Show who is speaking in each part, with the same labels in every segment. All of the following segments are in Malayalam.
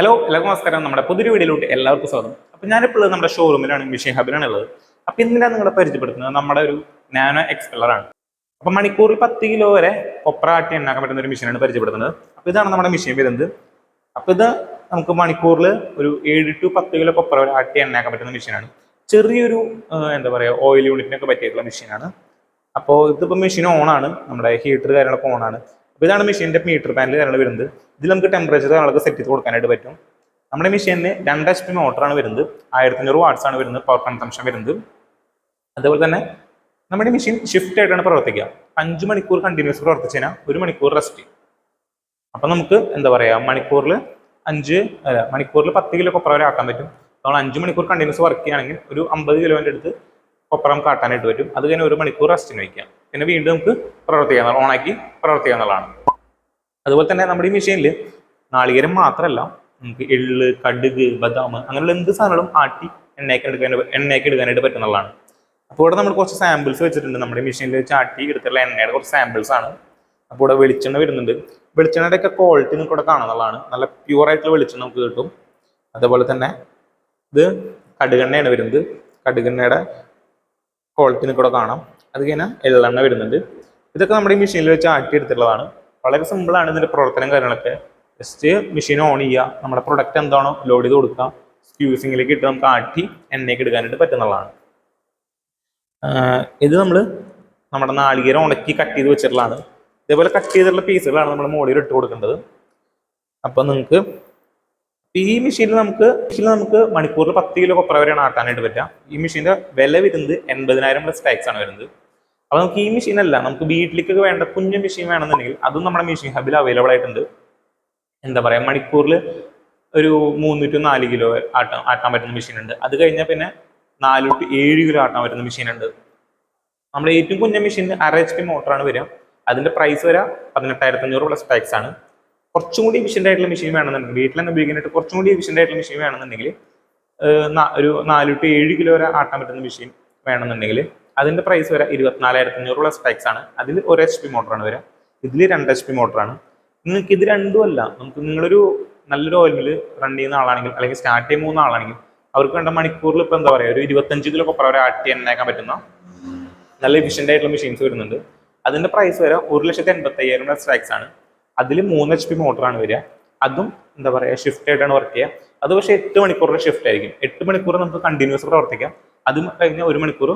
Speaker 1: ഹലോ എല്ലാവർക്കും നമസ്കാരം. നമ്മുടെ പുതിയൊരു വീഡിയോയിലോട്ട് എല്ലാവർക്കും സ്വാഗതം. അപ്പൊ ഞാനിപ്പോൾ നമ്മുടെ ഷോറൂമിലാണ് മിഷീൻ ഹബിലാണ് ഉള്ളത് അപ്പൊ ഇന്നലെ നിങ്ങളെ പരിചയപ്പെടുത്തുന്നത് നമ്മുടെ ഒരു നാനോ എക്സ്പെല്ലർ ആണ്. അപ്പൊ മണിക്കൂറിൽ പത്ത് കിലോ വരെ കൊപ്ര ആട്ടി എണ്ണാക്കാൻ പറ്റുന്ന ഒരു മെഷീനാണ് പരിചയപ്പെടുത്തുന്നത്. അപ്പൊ ഇതാണ് നമ്മുടെ മെഷീൻ വരുന്നത്. അപ്പൊ ഇത് നമുക്ക് മണിക്കൂറിൽ ഒരു ഏഴ് ടു പത്ത് കിലോ കൊപ്ര ആട്ടി എണ്ണാക്കാൻ പറ്റുന്ന മെഷീനാണ്. ചെറിയൊരു എന്താ പറയുക ഓയിൽ യൂണിറ്റിനൊക്കെ പറ്റിയിട്ടുള്ള മെഷീനാണ്. അപ്പോൾ ഇതിപ്പോൾ മെഷീൻ ഓണാണ് നമ്മുടെ ഹീറ്റർ കാര്യങ്ങളൊക്കെ ഓണാണ് അപ്പോൾ ഇതാണ് മെഷീന്റെ മീറ്റർ പാനൽ കാര്യങ്ങൾ വരുന്നത്. ഇതിൽ നമുക്ക് ടെമ്പറേച്ചർ കാര്യങ്ങളൊക്കെ സെറ്റ് ചെയ്ത് കൊടുക്കാനായിട്ട് പറ്റും. നമ്മുടെ മെഷീനിന് രണ്ട് എച്ച് പി മോട്ടറാണ് വരുന്നത്. ആയിരത്തി അഞ്ഞൂറ് വാട്ട്സ് ആണ് വരുന്നത് പവർ കൺസംഷൻ വരുന്നത്. അതുപോലെ തന്നെ നമ്മുടെ മെഷീൻ ഷിഫ്റ്റ് ആയിട്ടാണ് പ്രവർത്തിക്കുക. അഞ്ച് മണിക്കൂർ കണ്ടിന്യൂസ് പ്രവർത്തിച്ചു കഴിഞ്ഞാൽ ഒരു മണിക്കൂർ റെസ്റ്റ് അപ്പം നമുക്ക് എന്താ പറയുക മണിക്കൂറിൽ അഞ്ച് അല്ല മണിക്കൂറിൽ പത്ത് കിലോ കൊപ്ര വരെ ആക്കാൻ പറ്റും. നമ്മൾ അഞ്ച് മണിക്കൂർ കണ്ടിന്യൂസ് വർക്ക് ചെയ്യുകയാണെങ്കിൽ ഒരു അമ്പത് കിലോന്റെ അടുത്ത് കൊപ്പറം കാട്ടാനായിട്ട് പറ്റും. അത് കഴിഞ്ഞ് ഒരു മണിക്കൂർ റെസ്റ്റിന് വയ്ക്കാം. പിന്നെ വീണ്ടും നമുക്ക് പ്രവർത്തിക്കാം ഓണാക്കി പ്രവർത്തിക്കാവുന്നതാണ് അതുപോലെ തന്നെ നമ്മുടെ ഈ മെഷീനിൽ നാളികേരം മാത്രമല്ല നമുക്ക് എള്ള് കടുക് ബദാം അങ്ങനെയുള്ള എന്ത് സാധനങ്ങളും ആട്ടി എണ്ണയൊക്കെ എടുക്കാൻ എണ്ണയൊക്കെ എടുക്കാനായിട്ട് പറ്റുന്നതാണ് അപ്പോൾ ഇവിടെ നമ്മൾ കുറച്ച് സാമ്പിൾസ് വെച്ചിട്ടുണ്ട്. നമ്മുടെ മെഷീനിൽ വെച്ച് ആട്ടി എടുത്തിട്ടുള്ള എണ്ണയുടെ കുറച്ച് സാമ്പിൾസ് ആണ്. അപ്പോൾ ഇവിടെ വെളിച്ചെണ്ണ വരുന്നുണ്ട്. വെളിച്ചെണ്ണയുടെ ഒക്കെ ക്വാളിറ്റി നിങ്ങൾക്ക് ഇവിടെ കാണുന്നതാണ് നല്ല പ്യൂർ ആയിട്ടുള്ള വെളിച്ചെണ്ണ നമുക്ക് കിട്ടും. അതേപോലെ തന്നെ ഇത് കടുകെണ്ണയാണ് വരുന്നത്. കടുകെണ്ണയുടെ ക്വാളിറ്റി നിങ്ങൾക്ക് ഇവിടെ കാണാം. അത് കഴിഞ്ഞാൽ എള്ളെണ്ണ വരുന്നുണ്ട്. ഇതൊക്കെ നമ്മുടെ ഈ മെഷീനിൽ വെച്ച് ആട്ടി എടുത്തിട്ടുള്ളതാണ് വളരെ സിമ്പിളാണ് ഇതിന്റെ പ്രവർത്തനം കാര്യങ്ങളൊക്കെ. ജസ്റ്റ് മെഷീൻ ഓൺ ചെയ്യുക. നമ്മുടെ പ്രൊഡക്റ്റ് എന്താണോ ലോഡ് ചെയ്ത് കൊടുക്കുക. സ്ക്യൂസിങ്ങിലേക്ക് ഇട്ട് നമുക്ക് ആട്ടി എണ്ണയൊക്കെ എടുക്കാനായിട്ട് പറ്റുന്നതാണ്. ഇത് നമ്മൾ നമ്മുടെ നാളികേരം ഉണക്കി കട്ട് ചെയ്ത് വെച്ചിട്ടുള്ളതാണ്. ഇതേപോലെ കട്ട് ചെയ്തിട്ടുള്ള പീസുകളാണ് നമ്മൾ മോളിൽ ഇട്ട് കൊടുക്കേണ്ടത്. അപ്പം നിങ്ങൾക്ക് ഈ മെഷീനിൽ നമുക്ക് മെഷീനിൽ നമുക്ക് മണിക്കൂറിൽ പത്ത് കിലോ കൊപ്ര വരെയാണ് ആട്ടാനായിട്ട് പറ്റുക ഈ മെഷീന്റെ വില വരുന്നത് എൺപതിനായിരം പ്ലസ് ടാക്സ് ആണ് വരുന്നത്. അപ്പോൾ നമുക്ക് ഈ മെഷീൻ അല്ല നമുക്ക് വീട്ടിലേക്കൊക്കെ വേണ്ട കുഞ്ഞു മെഷീൻ വേണമെന്നുണ്ടെങ്കിൽ അതും നമ്മുടെ മെഷീൻ ഹബിൽ അവൈലബിൾ ആയിട്ടുണ്ട്. എന്താ പറയുക മണിക്കൂറിൽ ഒരു മൂന്ന് ടു നാല് കിലോ ആട്ടാൻ ആട്ടാൻ പറ്റുന്ന മെഷീൻ ഉണ്ട്. അത് കഴിഞ്ഞാൽ പിന്നെ നാല് ടു ഏഴ് കിലോ ആട്ടാൻ പറ്റുന്ന മെഷീൻ ഉണ്ട്. നമ്മുടെ ഏറ്റവും കുഞ്ഞ മെഷീൻ അര എച്ച് പി മോട്ടറാണ് വരിക. അതിന്റെ പ്രൈസ് വരാം പതിനെട്ടായിരത്തി അഞ്ഞൂറ് പ്ലസ് ടാക്സ് ആണ്. കുറച്ചും കൂടി എഫിഷ്യന്റ് ആയിട്ടുള്ള മെഷീൻ വേണമെന്നുണ്ടെങ്കിൽ വീട്ടിൽ തന്നെ ഉപയോഗിക്കാനായിട്ട് കുറച്ചും കൂടി എഫിഷ്യന്റ് ആയിട്ടുള്ള മെഷീൻ വേണമെന്നുണ്ടെങ്കിൽ ഒരു നാല് ടു ഏഴ് കിലോ വരെ ആട്ടാൻ പറ്റുന്ന മെഷീൻ വേണമെന്നുണ്ടെങ്കിൽ അതിന്റെ പ്രൈസ് വരെ ഇരുപത്തിനാലായിരത്തി അഞ്ഞൂറ് പ്ലസ് ടാക്സ് ആണ്. അതിൽ ഒരു എച്ച് പി മോട്ടറാണ് വരിക. ഇതിൽ രണ്ട് എച്ച് പി മോട്ടറാണ് നിങ്ങൾക്ക് ഇത് രണ്ടും അല്ല. നമുക്ക് നിങ്ങളൊരു നല്ലൊരു ഓയിൽ മിൽ റൺ ചെയ്യുന്ന ആളാണെങ്കിൽ അല്ലെങ്കിൽ സ്റ്റാർട്ട് ചെയ്യുന്ന ആളാണെങ്കിൽ അവർക്ക് വേണ്ട മണിക്കൂറിൽ ഇപ്പോൾ എന്താ പറയുക ഒരു ഇരുപത്തഞ്ച് കിലോ കൊപ്ര വരെ ആട്ടി എണ്ണയാക്കാൻ പറ്റുന്ന നല്ല എഫിഷ്യന്റ് ആയിട്ടുള്ള മെഷീൻസ് വരുന്നുണ്ട്. അതിന്റെ പ്രൈസ് വരെ ഒരു ലക്ഷത്തി എൺപത്തയ്യായിരം പ്ലസ് ടാക്സ് ആണ്. അതിൽ മൂന്ന് എച്ച് പി മോട്ടറാണ് വരിക. അതും എന്താ പറയുക ഷിഫ്റ്റ് ആയിട്ടാണ് വർക്ക് ചെയ്യുക. അത് പക്ഷേ എട്ട് മണിക്കൂറിന്റെ ഷിഫ്റ്റ് ആയിരിക്കും. എട്ട് മണിക്കൂർ നമുക്ക് കണ്ടിന്യൂസ് പ്രവർത്തിക്കാം. അതും കഴിഞ്ഞാൽ ഒരു മണിക്കൂർ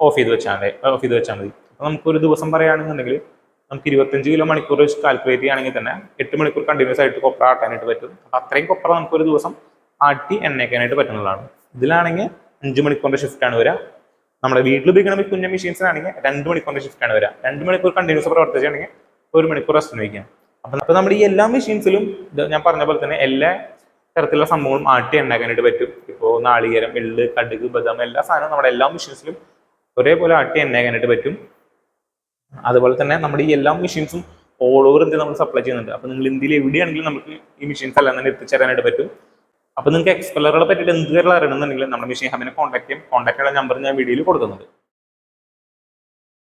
Speaker 1: ഓഫ് ചെയ്ത് വെച്ചാൽ മതി ഓഫ് ചെയ്ത് വെച്ചാൽ മതി. അപ്പോൾ നമുക്ക് ഒരു ദിവസം പറയുകയാണെന്നുണ്ടെങ്കിൽ നമുക്ക് ഇരുപത്തഞ്ച് കിലോ മണിക്കൂർ വെച്ച് കാൽക്കുലേറ്റ് ചെയ്യുകയാണെങ്കിൽ തന്നെ എട്ട് മണിക്കൂർ കണ്ടിന്യൂസ് ആയിട്ട് കൊപ്ര ആട്ടാനായിട്ട് പറ്റും. അപ്പോൾ അത്രയും കൊപ്ര നമുക്ക് ഒരു ദിവസം ആട്ടി എണ്ണയ്ക്കാനായിട്ട് പറ്റുന്നതാണ്. ഇതിലാണെങ്കിൽ അഞ്ച് മണിക്കൂറിന്റെ ഷിഫ്റ്റ് ആണ് വരിക. നമ്മുടെ വീട്ടിൽ ഉപയോഗിക്കുന്ന കുഞ്ഞ മെഷീൻസിനാണെങ്കിൽ രണ്ട് മണിക്കൂറിന്റെ ഷിഫ്റ്റ് ആണ് വരിക. രണ്ട് മണിക്കൂർ കണ്ടിന്യൂസ് പ്രവർത്തിച്ചാണെങ്കിൽ ഒരു മണിക്കൂർ റെസ്റ്റ് വയ്ക്കാം അപ്പം അപ്പോൾ നമ്മുടെ ഈ എല്ലാ മെഷീൻസിലും ഞാൻ പറഞ്ഞ പോലെ തന്നെ എല്ലാ തരത്തിലുള്ള സംഭവങ്ങളും ആട്ടി എണ്ണാക്കാനായിട്ട് പറ്റും. ഇപ്പോൾ നാളികേരം എള്ള് കടുക് ബദാം എല്ലാ സാധനവും നമ്മുടെ എല്ലാ മെഷീൻസിലും ഒരേപോലെ ആട്ടി എണ്ണാക്കാനായിട്ട് പറ്റും. അതുപോലെ തന്നെ നമ്മുടെ ഈ എല്ലാ മെഷീൻസും ഓൾ ഓവർ ഇന്ത്യ നമ്മൾ സപ്ലൈ ചെയ്യുന്നുണ്ട്. അപ്പോൾ നിങ്ങൾ ഇന്ത്യയിൽ എവിടെയാണെങ്കിലും നമുക്ക് ഈ മെഷീൻസ് എല്ലാം തന്നെ എത്തിച്ചേരാനായിട്ട് പറ്റും. അപ്പോൾ നിങ്ങൾക്ക് എക്സ്പെല്ലറുകളെ പറ്റിയിട്ട് എന്ത് കാര്യങ്ങൾ അറിയണമെന്നുണ്ടെങ്കിൽ നമ്മുടെ മെഷീൻ ഹബിനെ കോൺടാക്ട് ചെയ്യും. കോൺടാക്ട് ചെയ്യാനുള്ള നമ്പർ ഞാൻ വീഡിയോയിൽ കൊടുക്കുന്നുണ്ട്.